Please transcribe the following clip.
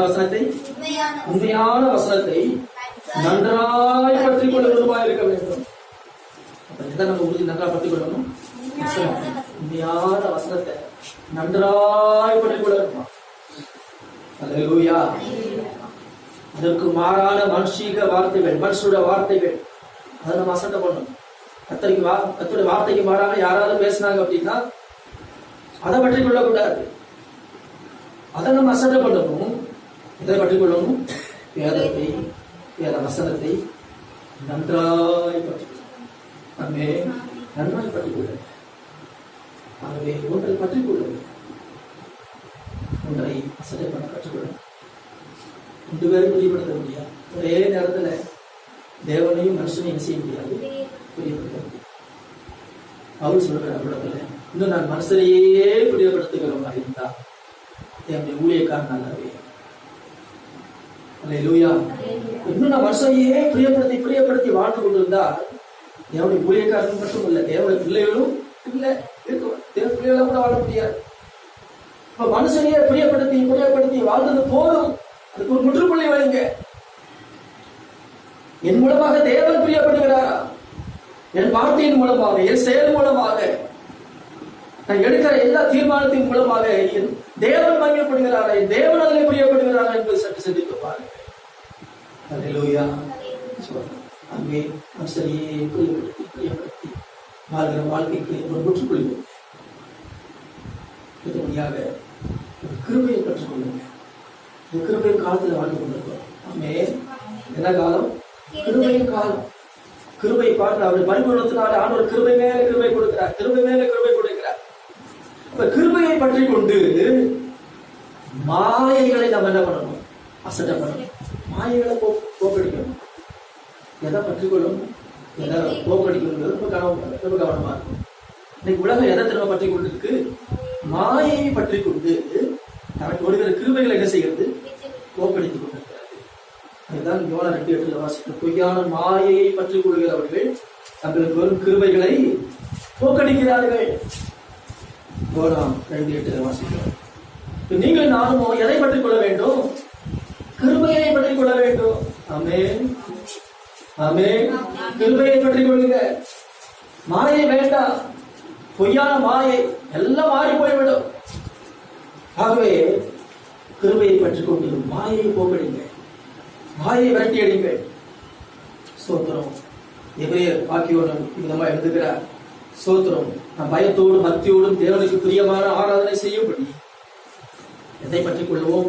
வசனத்தை உண்மையான வசனத்தை நன்றாய் பற்றிக் கொள்ளுவதுமா இருக்க வேண்டும் எதை நம்ம உறுதி நன்றாக பற்றிக் கொள்ளணும். உண்மையான வசனத்தை நன்றாய் பற்றிக் கொள்ளணுமா அதற்கு மாறான மனுஷீக வார்த்தைகள் மனுஷோட வார்த்தைகள். அதை நம்ம அசட்டை பண்ணணும். கத்தரிக்கு வா கத்தோட வார்த்தைக்கு மாறாக யாராவது பேசினாங்க அப்படின்னா அதை பற்றிக் கொள்ளக்கூடாது அதை நம்ம அசட்டை பண்ணணும். எதை கற்றுக்கொள்ளணும் வேதத்தை வேத வசனத்தை நன்றாய் பற்றிக் நம்மே நன்றாய் பற்றிக்கொள்ள ஆகவே ஒன்றை பற்றிக் ஒன்றை அசட்டை பண்ண கற்றுக்கொள்ள ரெண்டு பேரும் பிரியப்படுத்த முடியாது. ஒரே நேரத்தில் தேவனையும் மனுஷனையும் செய்ய முடியாது? பிரியப்படுத்த முடியாது. அவர் சொல்றார் அவரிடத்துல இன்னும் நான் மனுஷரையே பிரியப்படுத்துகிற மாதிரி இருந்தா என்னுடைய ஊழியக்காரன் நல்லாவே இன்னும் நான் மனுஷனையே பிரியப்படுத்தி பிரியப்படுத்தி வாழ்ந்து கொண்டிருந்தா தேவனுடைய ஊழியக்காரன் மட்டும் இல்ல தேவனுடைய பிள்ளைகளும் இல்ல இருக்கும் தேவ பிள்ளைகளும் கூட வாழ முடியாது. இப்ப மனுஷனையே பிரியப்படுத்தி பிரியப்படுத்தி வாழ்ந்தது போதும். அதுக்கு ஒரு முற்றுப்புள்ளி வைங்க என் மூலமாக தேவன் பிரியப்படுகிறாரா? என் வார்த்தையின் மூலமாக என் செயல் மூலமாக. நான் எடுக்கிற எல்லா தீர்மானத்தின் மூலமாக என் தேவன் மகிமைப்படுகிறாரா? என் தேவன் அதிலே பிரியப்படுகிறாரா? என்பது பிரியப்படுத்தி பிரியப்படுத்தி வாழ்கிற வாழ்க்கைக்கு ஒரு முற்றுப்புள்ளி. வைங்க. ஒரு கிருபையை இந்த காலத்தில் வாழ்ந்து கொண்டிருக்கிறோம். ஆமே. என்ன காலம்? கிருபையின் காலம். கிருபை பார்த்து அவருடைய பரிபூர்ணத்தினால ஆண்டவர் கிருபை மேல கிருபை கொடுக்கிறார். கிருபை மேல கிருபை கொடுக்கிறார். இப்ப கிருமையை பற்றி கொண்டு மாயைகளை நம்ம என்ன பண்ணணும்? அசட்டை பண்ணணும். மாயைகளை போ போக்கடிக்கணும். எதை பற்றி எதை போக்கடிக்கணும் ரொம்ப கவனம் ரொம்ப கவனமா இருக்கும் இன்னைக்கு உலகம் எதை திரும்ப பற்றி கொண்டிருக்கு? மாயையை பற்றி கொண்டு தனக்கு ஒருகிற கிருபைகளை என்ன செய்கிறது? போக்கடித்துக் கொண்டிருக்கிறது அதுதான் யோன ரெண்டு இடத்துல வாசிக்கிற பொய்யான மாயையை பற்றி கொள்கிறவர்கள் தங்களுக்கு வரும் கிருபைகளை போக்கடிக்கிறார்கள். யோனா ரெண்டு எட்டுல வாசிக்கிறோம். நீங்கள் நானும் எதை பற்றிக் கொள்ள வேண்டும்? கிருபையை பற்றி கொள்ள வேண்டும். அமேன் அமேன் கிருபையை பற்றி கொள்ளுங்க மாயை வேண்டாம். பொய்யான மாயை எல்லாம் மாறி போய்விடும். ஆகவே கிருபையை பற்றி கொண்டு மாயை போக்கடிங்க. மாயை விரட்டி அடிங்க சோத்திரம் எவையர் பாக்கியோனும் விதமா எழுதுகிறார். சோத்திரம் நம் பயத்தோடும் பக்தியோடும் தேவனுக்கு பிரியமான ஆராதனை செய்யும்படி. எதை பற்றி கொள்வோம்?